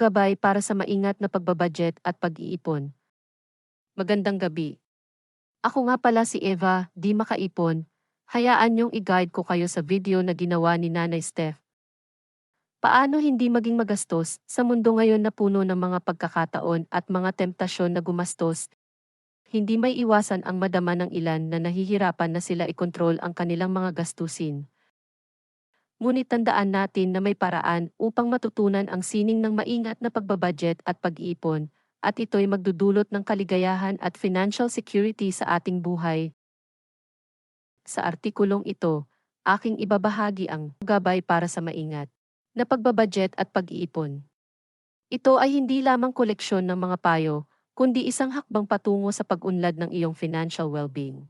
gabay para sa maingat na pagbabudget at pag-iipon. Magandang gabi. Ako nga pala si Eva, di makaipon. Hayaan niyong i-guide ko kayo sa video na ginawa ni Nanay Steph. Paano hindi maging magastos sa mundo ngayon na puno ng mga pagkakataon at mga temptasyon na gumastos? Hindi may iwasan ang madama ng ilan na nahihirapan na sila ikontrol ang kanilang mga gastusin. Ngunit tandaan natin na may paraan upang matutunan ang sining ng maingat na pagbabudget at pag-iipon, at ito'y magdudulot ng kaligayahan at financial security sa ating buhay. Sa artikulong ito, aking ibabahagi ang gabay para sa maingat na pagbabudget at pag-iipon. Ito ay hindi lamang koleksyon ng mga payo, kundi isang hakbang patungo sa pag-unlad ng iyong financial well-being.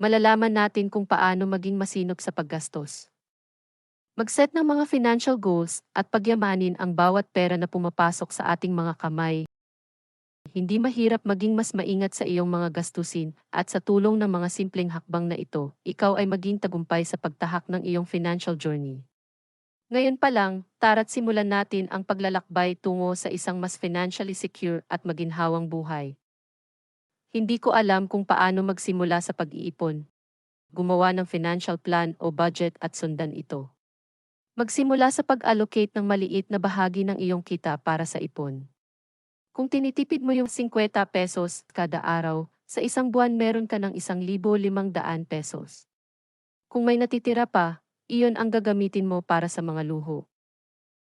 Malalaman natin kung paano maging masinop sa paggastos. Mag-set ng mga financial goals at pagyamanin ang bawat pera na pumapasok sa ating mga kamay. Hindi mahirap maging mas maingat sa iyong mga gastusin at sa tulong ng mga simpleng hakbang na ito, ikaw ay maging tagumpay sa pagtahak ng iyong financial journey. Ngayon pa lang, tara't simulan natin ang paglalakbay tungo sa isang mas financially secure at maginhawang buhay. Hindi ko alam kung paano magsimula sa pag-iipon. Gumawa ng financial plan o budget at sundan ito. Magsimula sa pag-allocate ng maliit na bahagi ng iyong kita para sa ipon. Kung tinitipid mo yung 50 pesos kada araw, sa isang buwan meron ka ng 1,500 pesos. Kung may natitira pa, iyon ang gagamitin mo para sa mga luho.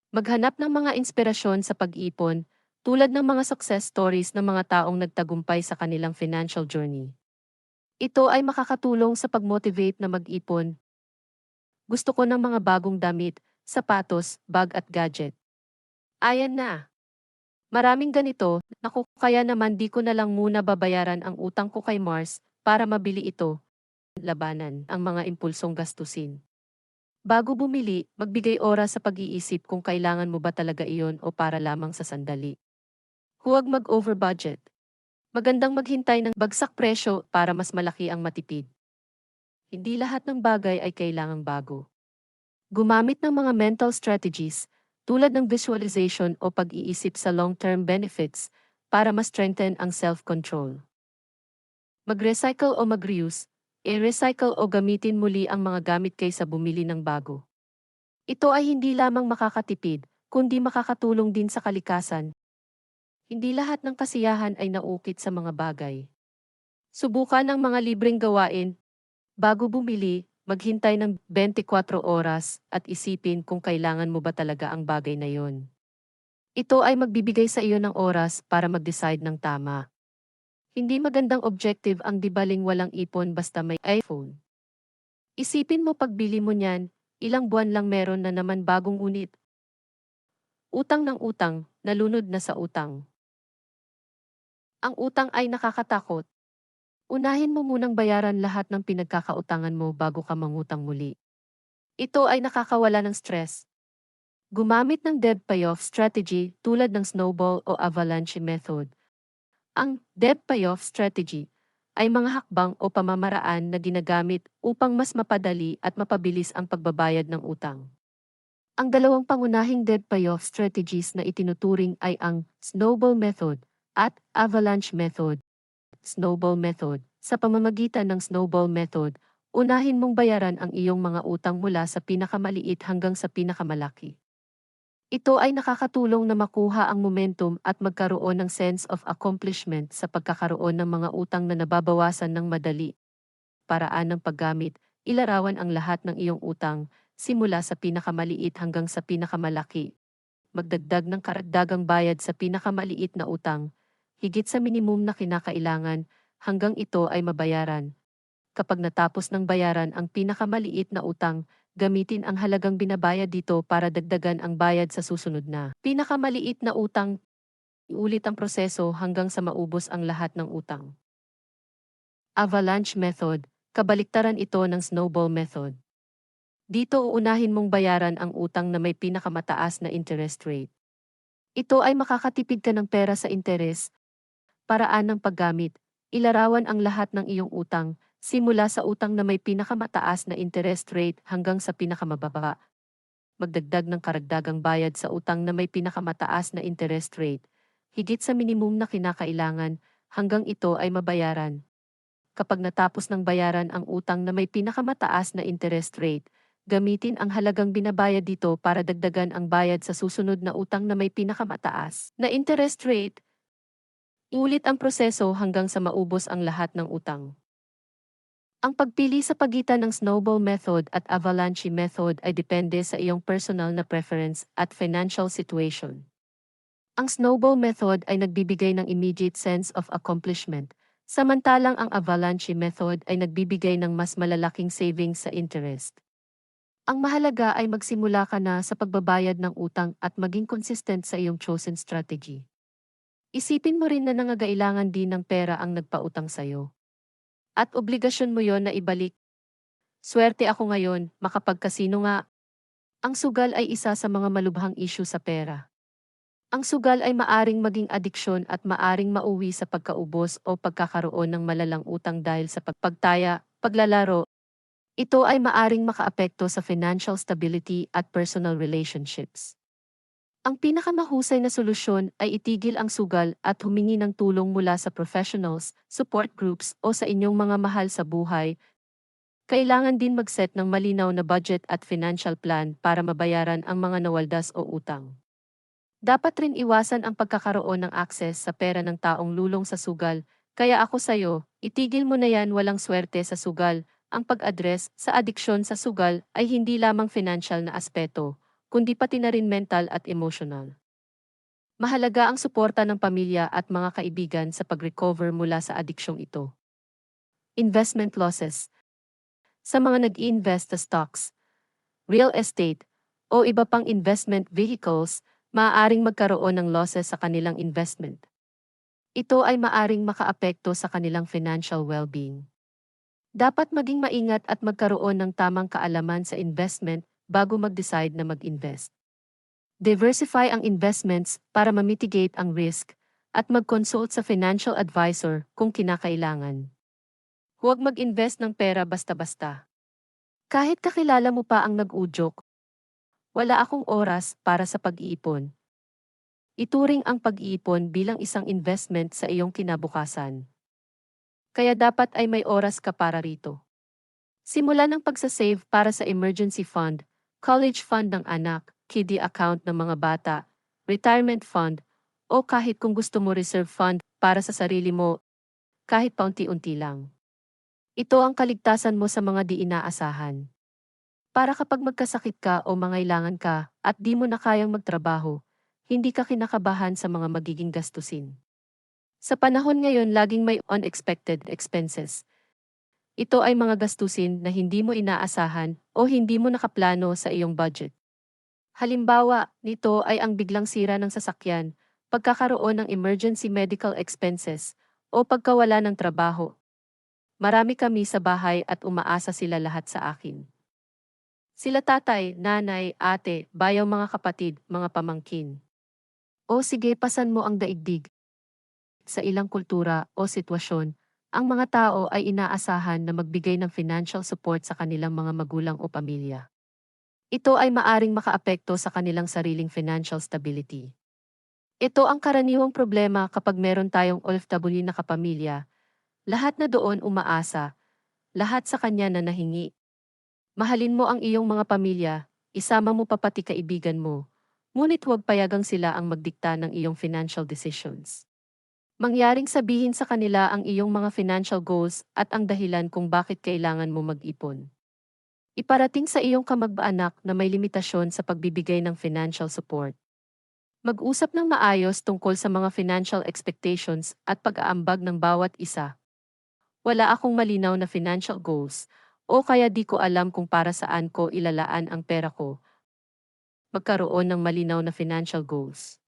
Maghanap ng mga inspirasyon sa pag-ipon, tulad ng mga success stories ng mga taong nagtagumpay sa kanilang financial journey. Ito ay makakatulong sa pag-motivate na mag-ipon gusto ko ng mga bagong damit, sapatos, bag at gadget. Ayan na. Maraming ganito, naku kaya naman di ko na lang muna babayaran ang utang ko kay Mars para mabili ito. Labanan ang mga impulsong gastusin. Bago bumili, magbigay oras sa pag-iisip kung kailangan mo ba talaga iyon o para lamang sa sandali. Huwag mag-over budget. Magandang maghintay ng bagsak presyo para mas malaki ang matipid. Hindi lahat ng bagay ay kailangang bago. Gumamit ng mga mental strategies, tulad ng visualization o pag-iisip sa long-term benefits, para ma-strengthen ang self-control. Mag-recycle o mag-reuse, i-recycle o gamitin muli ang mga gamit kaysa bumili ng bago. Ito ay hindi lamang makakatipid, kundi makakatulong din sa kalikasan. Hindi lahat ng kasiyahan ay naukit sa mga bagay. Subukan ang mga libreng gawain Bago bumili, maghintay ng 24 oras at isipin kung kailangan mo ba talaga ang bagay na yon. Ito ay magbibigay sa iyo ng oras para mag-decide ng tama. Hindi magandang objective ang dibaling walang ipon basta may iPhone. Isipin mo pagbili mo niyan, ilang buwan lang meron na naman bagong unit. Utang ng utang, nalunod na sa utang. Ang utang ay nakakatakot, Unahin mo munang bayaran lahat ng pinagkakautangan mo bago ka mangutang muli. Ito ay nakakawala ng stress. Gumamit ng debt payoff strategy tulad ng snowball o avalanche method. Ang debt payoff strategy ay mga hakbang o pamamaraan na ginagamit upang mas mapadali at mapabilis ang pagbabayad ng utang. Ang dalawang pangunahing debt payoff strategies na itinuturing ay ang snowball method at avalanche method snowball method. Sa pamamagitan ng snowball method, unahin mong bayaran ang iyong mga utang mula sa pinakamaliit hanggang sa pinakamalaki. Ito ay nakakatulong na makuha ang momentum at magkaroon ng sense of accomplishment sa pagkakaroon ng mga utang na nababawasan ng madali. Paraan ng paggamit, ilarawan ang lahat ng iyong utang, simula sa pinakamaliit hanggang sa pinakamalaki. Magdagdag ng karagdagang bayad sa pinakamaliit na utang, higit sa minimum na kinakailangan hanggang ito ay mabayaran. Kapag natapos ng bayaran ang pinakamaliit na utang, gamitin ang halagang binabayad dito para dagdagan ang bayad sa susunod na pinakamaliit na utang. Iulit ang proseso hanggang sa maubos ang lahat ng utang. Avalanche Method, kabaliktaran ito ng Snowball Method. Dito uunahin mong bayaran ang utang na may pinakamataas na interest rate. Ito ay makakatipid ka ng pera sa interes Paraan ng paggamit. Ilarawan ang lahat ng iyong utang, simula sa utang na may pinakamataas na interest rate hanggang sa pinakamababa. magdagdag ng karagdagang bayad sa utang na may pinakamataas na interest rate, higit sa minimum na kinakailangan hanggang ito ay mabayaran. Kapag natapos ng bayaran ang utang na may pinakamataas na interest rate, gamitin ang halagang binabayad dito para dagdagan ang bayad sa susunod na utang na may pinakamataas na interest rate. Iulit ang proseso hanggang sa maubos ang lahat ng utang. Ang pagpili sa pagitan ng snowball method at avalanche method ay depende sa iyong personal na preference at financial situation. Ang snowball method ay nagbibigay ng immediate sense of accomplishment, samantalang ang avalanche method ay nagbibigay ng mas malalaking savings sa interest. Ang mahalaga ay magsimula ka na sa pagbabayad ng utang at maging consistent sa iyong chosen strategy. Isipin mo rin na nangagailangan din ng pera ang nagpautang sa'yo. At obligasyon mo yon na ibalik. Swerte ako ngayon, makapagkasino nga. Ang sugal ay isa sa mga malubhang issue sa pera. Ang sugal ay maaring maging adiksyon at maaring mauwi sa pagkaubos o pagkakaroon ng malalang utang dahil sa pagpagtaya, paglalaro. Ito ay maaring makaapekto sa financial stability at personal relationships. Ang pinakamahusay na solusyon ay itigil ang sugal at humingi ng tulong mula sa professionals, support groups o sa inyong mga mahal sa buhay. Kailangan din mag-set ng malinaw na budget at financial plan para mabayaran ang mga nawaldas o utang. Dapat rin iwasan ang pagkakaroon ng access sa pera ng taong lulong sa sugal, kaya ako sayo, itigil mo na yan walang swerte sa sugal, ang pag-address sa adiksyon sa sugal ay hindi lamang financial na aspeto, kundi pati na rin mental at emotional. Mahalaga ang suporta ng pamilya at mga kaibigan sa pag-recover mula sa adiksyong ito. Investment losses Sa mga nag-invest sa stocks, real estate, o iba pang investment vehicles, maaaring magkaroon ng losses sa kanilang investment. Ito ay maaring makaapekto sa kanilang financial well-being. Dapat maging maingat at magkaroon ng tamang kaalaman sa investment bago mag-decide na mag-invest. Diversify ang investments para ma-mitigate ang risk at mag-consult sa financial advisor kung kinakailangan. Huwag mag-invest ng pera basta-basta. Kahit kakilala mo pa ang nag-udyok, wala akong oras para sa pag-iipon. Ituring ang pag-iipon bilang isang investment sa iyong kinabukasan. Kaya dapat ay may oras ka para rito. Simula ng pagsasave para sa emergency fund college fund ng anak, kiddie account ng mga bata, retirement fund, o kahit kung gusto mo reserve fund para sa sarili mo, kahit paunti-unti lang. Ito ang kaligtasan mo sa mga di inaasahan. Para kapag magkasakit ka o mangailangan ka at di mo na kayang magtrabaho, hindi ka kinakabahan sa mga magiging gastusin. Sa panahon ngayon laging may unexpected expenses, ito ay mga gastusin na hindi mo inaasahan o hindi mo nakaplano sa iyong budget. Halimbawa, nito ay ang biglang sira ng sasakyan, pagkakaroon ng emergency medical expenses, o pagkawala ng trabaho. Marami kami sa bahay at umaasa sila lahat sa akin. Sila tatay, nanay, ate, bayaw mga kapatid, mga pamangkin. O sige pasan mo ang daigdig. Sa ilang kultura o sitwasyon, ang mga tao ay inaasahan na magbigay ng financial support sa kanilang mga magulang o pamilya. Ito ay maaring makaapekto sa kanilang sariling financial stability. Ito ang karaniwang problema kapag meron tayong OFW na kapamilya. Lahat na doon umaasa, lahat sa kanya na nahingi. Mahalin mo ang iyong mga pamilya, isama mo pa pati kaibigan mo, ngunit huwag payagang sila ang magdikta ng iyong financial decisions. Mangyaring sabihin sa kanila ang iyong mga financial goals at ang dahilan kung bakit kailangan mo mag-ipon. Iparating sa iyong kamag-anak na may limitasyon sa pagbibigay ng financial support. Mag-usap ng maayos tungkol sa mga financial expectations at pag-aambag ng bawat isa. Wala akong malinaw na financial goals, o kaya di ko alam kung para saan ko ilalaan ang pera ko. Magkaroon ng malinaw na financial goals.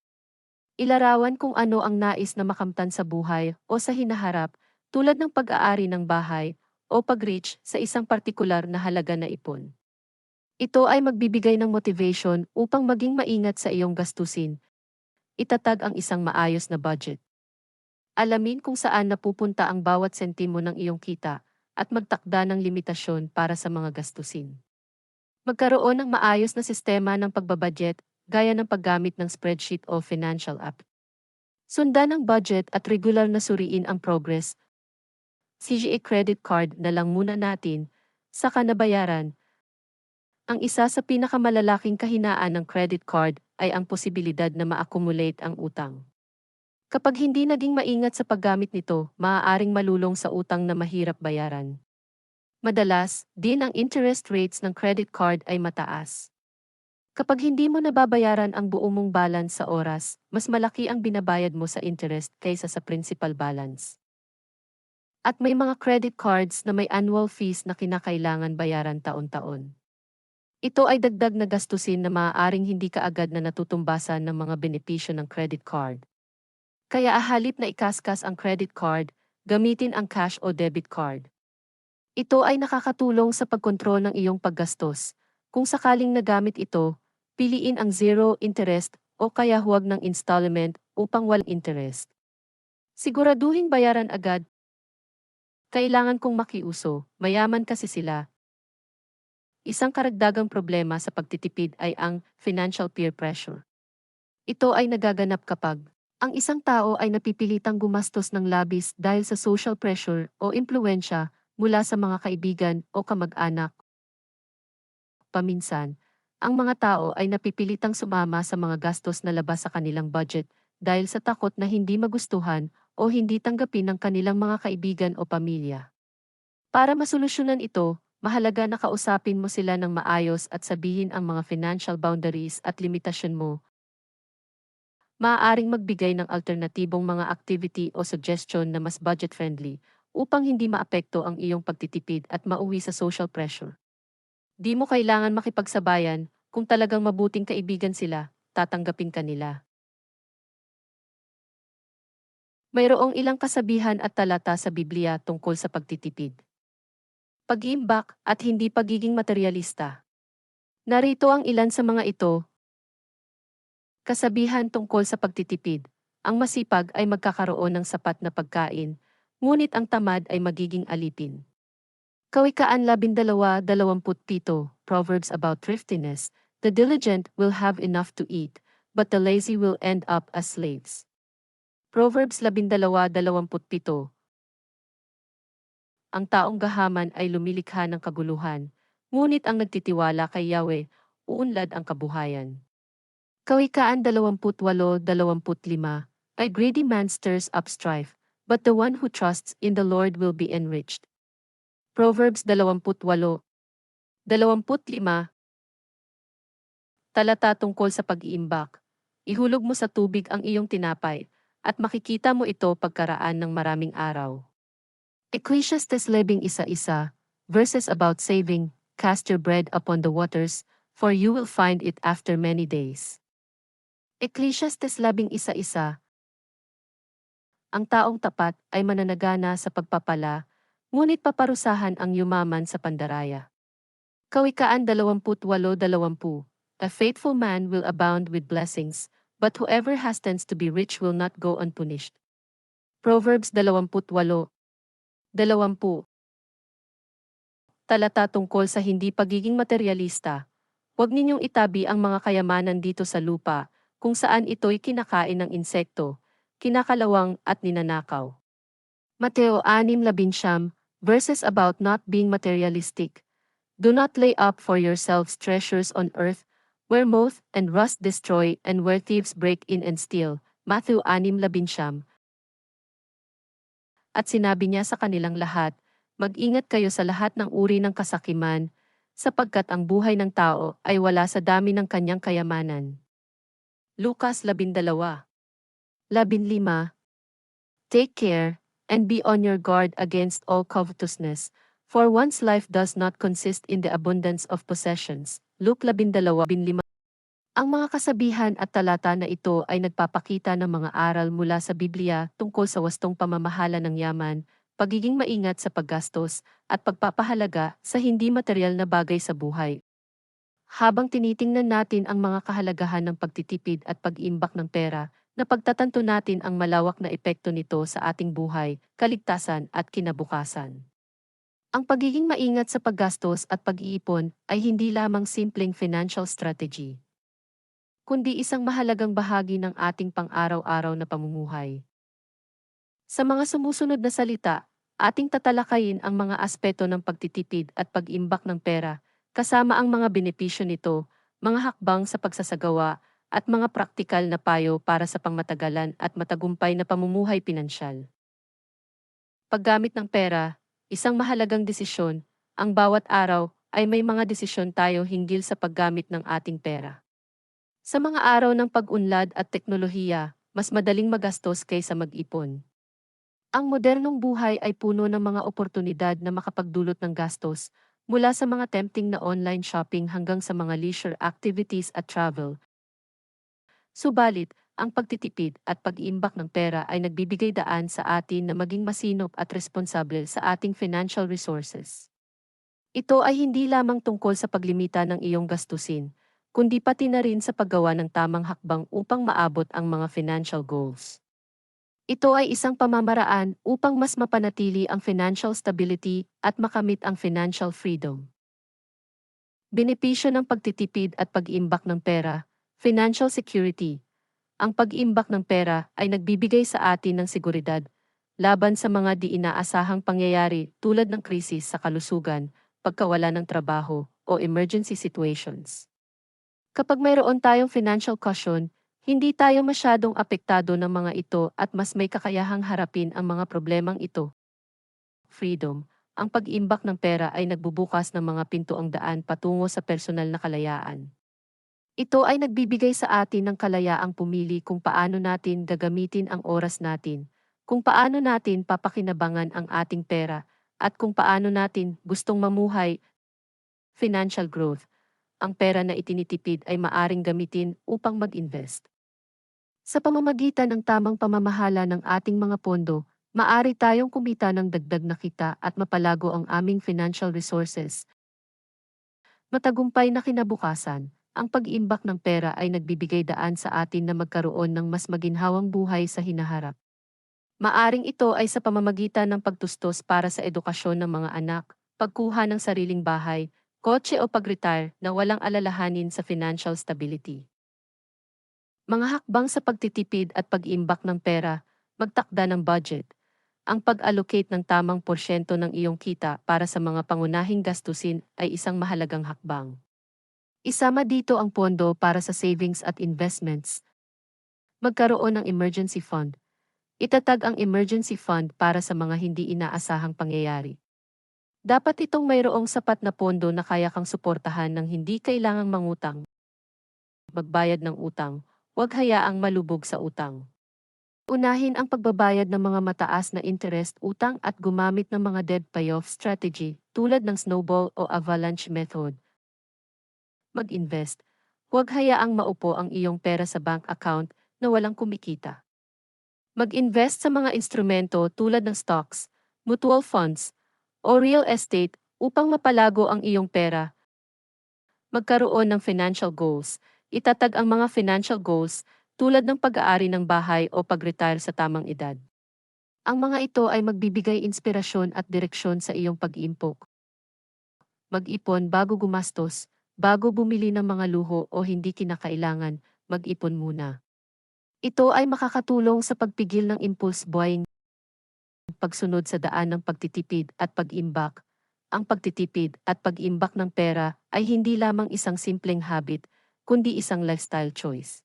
Ilarawan kung ano ang nais na makamtan sa buhay o sa hinaharap, tulad ng pag-aari ng bahay o pag-reach sa isang partikular na halaga na ipon. Ito ay magbibigay ng motivation upang maging maingat sa iyong gastusin. Itatag ang isang maayos na budget. Alamin kung saan napupunta ang bawat sentimo ng iyong kita at magtakda ng limitasyon para sa mga gastusin. Magkaroon ng maayos na sistema ng pagbabudget gaya ng paggamit ng spreadsheet o financial app. Sundan ang budget at regular na suriin ang progress. CGA credit card na lang muna natin, saka nabayaran. Ang isa sa pinakamalalaking kahinaan ng credit card ay ang posibilidad na ma-accumulate ang utang. Kapag hindi naging maingat sa paggamit nito, maaaring malulong sa utang na mahirap bayaran. Madalas, din ang interest rates ng credit card ay mataas. Kapag hindi mo nababayaran ang buo mong balance sa oras, mas malaki ang binabayad mo sa interest kaysa sa principal balance. At may mga credit cards na may annual fees na kinakailangan bayaran taon-taon. Ito ay dagdag na gastusin na maaaring hindi kaagad na natutumbasan ng mga benepisyo ng credit card. Kaya ahalip na ikaskas ang credit card, gamitin ang cash o debit card. Ito ay nakakatulong sa pagkontrol ng iyong paggastos. Kung sakaling nagamit ito, piliin ang zero interest o kaya huwag ng installment upang walang interest. Siguraduhin bayaran agad. Kailangan kong makiuso, mayaman kasi sila. Isang karagdagang problema sa pagtitipid ay ang financial peer pressure. Ito ay nagaganap kapag ang isang tao ay napipilitang gumastos ng labis dahil sa social pressure o impluensya mula sa mga kaibigan o kamag-anak. Paminsan, ang mga tao ay napipilitang sumama sa mga gastos na labas sa kanilang budget dahil sa takot na hindi magustuhan o hindi tanggapin ng kanilang mga kaibigan o pamilya. Para masolusyonan ito, mahalaga na kausapin mo sila ng maayos at sabihin ang mga financial boundaries at limitasyon mo maaaring magbigay ng alternatibong mga activity o suggestion na mas budget-friendly upang hindi maapekto ang iyong pagtitipid at mauwi sa social pressure. Di mo kailangan makipagsabayan kung talagang mabuting kaibigan sila, tatanggapin ka nila. Mayroong ilang kasabihan at talata sa Biblia tungkol sa pagtitipid. Pag-iimbak at hindi pagiging materialista. Narito ang ilan sa mga ito, Kasabihan tungkol sa pagtitipid. Ang masipag ay magkakaroon ng sapat na pagkain, ngunit ang tamad ay magiging alipin. Kawikaan 12.27 Proverbs about thriftiness, The diligent will have enough to eat, but the lazy will end up as slaves. Proverbs 12.27 Ang taong gahaman ay lumilikha ng kaguluhan, ngunit ang nagtitiwala kay Yahweh, uunlad ang kabuhayan. Kawikaan 28-25 A greedy man stirs up strife, but the one who trusts in the Lord will be enriched. Proverbs 28 25 Talata tungkol sa pag-iimbak. Ihulog mo sa tubig ang iyong tinapay, at makikita mo ito pagkaraan ng maraming araw. Ecclesiastes labing isa-isa, verses about saving, cast your bread upon the waters, for you will find it after many days. Ecclesiastes labing isa-isa. Ang taong tapat ay mananagana sa pagpapala, ngunit paparusahan ang yumaman sa pandaraya. Kawikaan 28-20 A faithful man will abound with blessings, but whoever hastens to be rich will not go unpunished. Proverbs 28 20 Talata tungkol sa hindi pagiging materialista. Huwag ninyong itabi ang mga kayamanan dito sa lupa, kung saan ito'y kinakain ng insekto, kinakalawang at ninanakaw. Mateo 6:11 verses about not being materialistic. Do not lay up for yourselves treasures on earth, where moth and rust destroy and where thieves break in and steal. Matthew 6:11 At sinabi niya sa kanilang lahat, Mag-ingat kayo sa lahat ng uri ng kasakiman, sapagkat ang buhay ng tao ay wala sa dami ng kanyang kayamanan. Lukas 12. 15. Take care, and be on your guard against all covetousness, for one's life does not consist in the abundance of possessions. Luke 12.15 Ang mga kasabihan at talata na ito ay nagpapakita ng mga aral mula sa Biblia tungkol sa wastong pamamahala ng yaman, pagiging maingat sa paggastos, at pagpapahalaga sa hindi material na bagay sa buhay. Habang tinitingnan natin ang mga kahalagahan ng pagtitipid at pag-imbak ng pera, napagtatanto natin ang malawak na epekto nito sa ating buhay, kaligtasan at kinabukasan. Ang pagiging maingat sa paggastos at pag-iipon ay hindi lamang simpleng financial strategy, kundi isang mahalagang bahagi ng ating pang-araw-araw na pamumuhay. Sa mga sumusunod na salita, ating tatalakayin ang mga aspeto ng pagtitipid at pag-imbak ng pera, kasama ang mga benepisyo nito, mga hakbang sa pagsasagawa, at mga praktikal na payo para sa pangmatagalan at matagumpay na pamumuhay pinansyal. Paggamit ng pera, isang mahalagang desisyon, ang bawat araw ay may mga desisyon tayo hinggil sa paggamit ng ating pera. Sa mga araw ng pag-unlad at teknolohiya, mas madaling magastos kaysa mag-ipon. Ang modernong buhay ay puno ng mga oportunidad na makapagdulot ng gastos, mula sa mga tempting na online shopping hanggang sa mga leisure activities at travel. Subalit, ang pagtitipid at pag-iimbak ng pera ay nagbibigay daan sa atin na maging masinop at responsable sa ating financial resources. Ito ay hindi lamang tungkol sa paglimita ng iyong gastusin, kundi pati na rin sa paggawa ng tamang hakbang upang maabot ang mga financial goals. Ito ay isang pamamaraan upang mas mapanatili ang financial stability at makamit ang financial freedom. Benepisyo ng pagtitipid at pag-iimbak ng pera, financial security, ang pag-imbak ng pera ay nagbibigay sa atin ng seguridad laban sa mga di inaasahang pangyayari tulad ng krisis sa kalusugan, pagkawala ng trabaho, o emergency situations. Kapag mayroon tayong financial cushion, hindi tayo masyadong apektado ng mga ito at mas may kakayahang harapin ang mga problemang ito. Freedom, ang pag-imbak ng pera ay nagbubukas ng mga pintuang daan patungo sa personal na kalayaan. Ito ay nagbibigay sa atin ng kalayaang pumili kung paano natin gagamitin ang oras natin, kung paano natin papakinabangan ang ating pera, at kung paano natin gustong mamuhay. Financial growth. Ang pera na itinitipid ay maaring gamitin upang mag-invest. Sa pamamagitan ng tamang pamamahala ng ating mga pondo, maari tayong kumita ng dagdag na kita at mapalago ang aming financial resources. Matagumpay na kinabukasan ang pag-imbak ng pera ay nagbibigay daan sa atin na magkaroon ng mas maginhawang buhay sa hinaharap. Maaring ito ay sa pamamagitan ng pagtustos para sa edukasyon ng mga anak, pagkuha ng sariling bahay, kotse o pag-retire na walang alalahanin sa financial stability. Mga hakbang sa pagtitipid at pag-imbak ng pera, magtakda ng budget, ang pag-allocate ng tamang porsyento ng iyong kita para sa mga pangunahing gastusin ay isang mahalagang hakbang. Isama dito ang pondo para sa savings at investments. Magkaroon ng emergency fund. Itatag ang emergency fund para sa mga hindi inaasahang pangyayari. Dapat itong mayroong sapat na pondo na kaya kang suportahan ng hindi kailangang mangutang. Magbayad ng utang, huwag hayaang malubog sa utang. Unahin ang pagbabayad ng mga mataas na interest utang at gumamit ng mga debt payoff strategy tulad ng snowball o avalanche method mag-invest. Huwag hayaang maupo ang iyong pera sa bank account na walang kumikita. Mag-invest sa mga instrumento tulad ng stocks, mutual funds, o real estate upang mapalago ang iyong pera. Magkaroon ng financial goals. Itatag ang mga financial goals tulad ng pag-aari ng bahay o pag-retire sa tamang edad. Ang mga ito ay magbibigay inspirasyon at direksyon sa iyong pag-iimpok. Mag-ipon bago gumastos, Bago bumili ng mga luho o hindi kinakailangan, mag-ipon muna. Ito ay makakatulong sa pagpigil ng impulse buying, pagsunod sa daan ng pagtitipid at pag-imbak. Ang pagtitipid at pag-imbak ng pera ay hindi lamang isang simpleng habit, kundi isang lifestyle choice.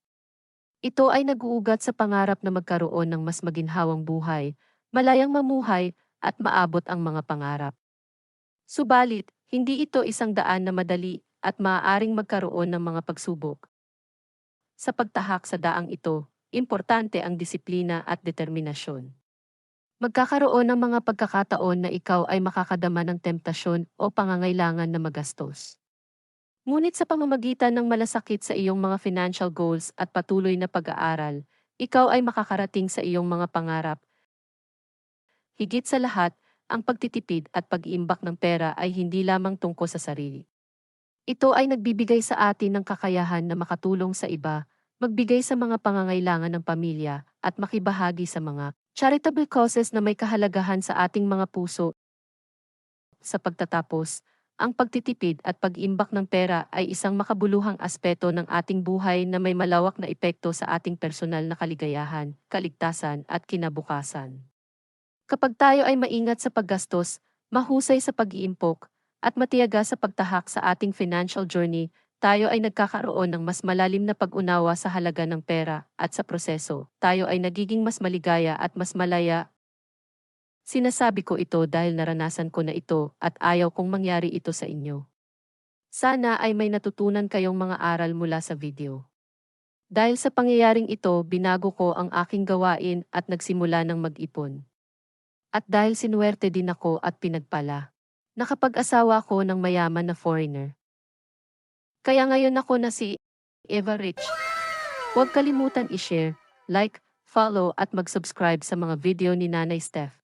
Ito ay nag-uugat sa pangarap na magkaroon ng mas maginhawang buhay, malayang mamuhay, at maabot ang mga pangarap. Subalit, hindi ito isang daan na madali at maaaring magkaroon ng mga pagsubok. Sa pagtahak sa daang ito, importante ang disiplina at determinasyon. Magkakaroon ng mga pagkakataon na ikaw ay makakadama ng temptasyon o pangangailangan na magastos. Ngunit sa pamamagitan ng malasakit sa iyong mga financial goals at patuloy na pag-aaral, ikaw ay makakarating sa iyong mga pangarap. Higit sa lahat, ang pagtitipid at pag-iimbak ng pera ay hindi lamang tungkol sa sarili. Ito ay nagbibigay sa atin ng kakayahan na makatulong sa iba, magbigay sa mga pangangailangan ng pamilya, at makibahagi sa mga charitable causes na may kahalagahan sa ating mga puso. sa pagtatapos, ang pagtitipid at pag-imbak ng pera ay isang makabuluhang aspeto ng ating buhay na may malawak na epekto sa ating personal na kaligayahan, kaligtasan at kinabukasan. Kapag tayo ay maingat sa paggastos, mahusay sa pag-iimpok, at matiyaga sa pagtahak sa ating financial journey, tayo ay nagkakaroon ng mas malalim na pag-unawa sa halaga ng pera at sa proseso. Tayo ay nagiging mas maligaya at mas malaya. Sinasabi ko ito dahil naranasan ko na ito at ayaw kong mangyari ito sa inyo. Sana ay may natutunan kayong mga aral mula sa video. Dahil sa pangyayaring ito, binago ko ang aking gawain at nagsimula ng mag-ipon. At dahil sinuwerte din ako at pinagpala, nakapag-asawa ko ng mayaman na foreigner. Kaya ngayon ako na si Eva Rich. Huwag kalimutan i-share, like, follow at mag-subscribe sa mga video ni Nanay Steph.